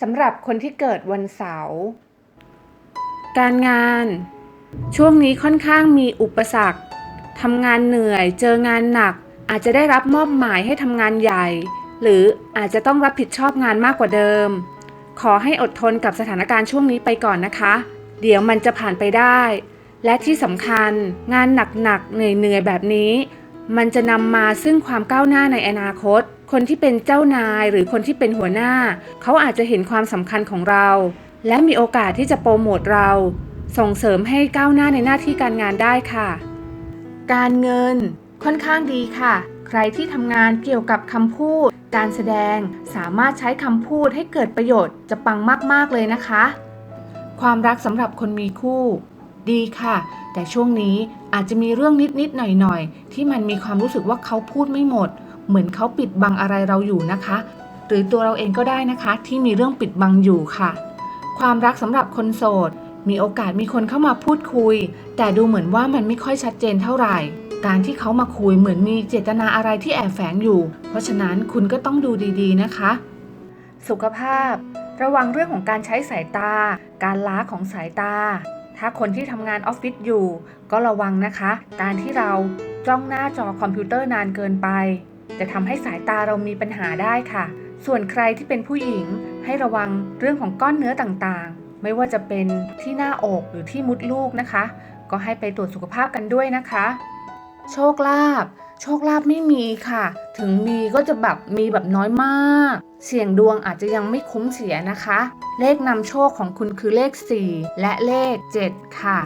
สำหรับคนที่เกิดวันเสาร์ การงาน ช่วงนี้ค่อนข้างมีอุปสรรคทำงานเหนื่อย เจองานหนัก อาจจะได้รับมอบหมายให้ทำงานใหญ่ หรืออาจจะต้องรับผิดชอบงานมากกว่าเดิม ขอให้อดทนกับสถานการณ์ช่วงนี้ไปก่อนนะคะ เดี๋ยวมันจะผ่านไปได้ และที่สำคัญงานหนักๆเหนื่อยๆแบบนี้ มันจะนำมาซึ่งความก้าวหน้าในอนาคต คนที่เป็นเจ้านายหรือคนที่เป็นหัวหน้า เขาอาจจะเห็นความสำคัญของเรา และมีโอกาสที่จะโปรโมทเรา ส่งเสริมให้ก้าวหน้าในหน้าที่การงานได้ค่ะ การเงินค่อนข้างดีค่ะ ใครที่ทำงานเกี่ยวกับคำพูด การแสดงสามารถใช้คำพูดให้เกิดประโยชน์จะปังมาก ๆ เลยนะคะ ความรักสำหรับคนมีคู่ ดีค่ะ แต่ช่วงนี้อาจจะมีเรื่องนิดๆหน่อยๆ ที่มันมีความรู้สึกว่าเขาพูดไม่หมด เหมือนเขาปิดบังอะไรเราอยู่นะคะ หรือตัวเราเองก็ได้นะคะ ที่มีเรื่องปิดบังอยู่ค่ะ ความรักสำหรับคนโสด มีโอกาสมีคนเข้ามาพูดคุย แต่ดูเหมือนว่ามันไม่ค่อยชัดเจนเท่าไหร่ การที่เขามาคุยเหมือนมีเจตนาอะไรที่แอบแฝงอยู่ เพราะฉะนั้นคุณก็ต้องดูดีๆนะคะ สุขภาพ ระวังเรื่องของการใช้สายตา การล้าของสายตา ถ้าคนที่ทำงานออฟฟิศอยู่ ก็ระวังนะคะ การที่เราจ้องหน้าจอคอมพิวเตอร์นานเกินไป จะทำให้สายตาเรามีปัญหาได้ค่ะ ส่วนใครที่เป็นผู้หญิงให้ระวังเรื่องของก้อนเนื้อต่างๆ ไม่ว่าจะเป็นที่หน้าอกหรือที่มุดลูกนะคะ ก็ให้ไปตรวจสุขภาพกันด้วยนะคะ โชคลาภ โชคลาภไม่มีค่ะ ถึงมีก็จะแบบมีแบบน้อยมาก เสี่ยงดวงอาจจะยังไม่คุ้มเสียนะคะ เลขนำโชคของคุณคือเลข 4 และเลข 7 ค่ะ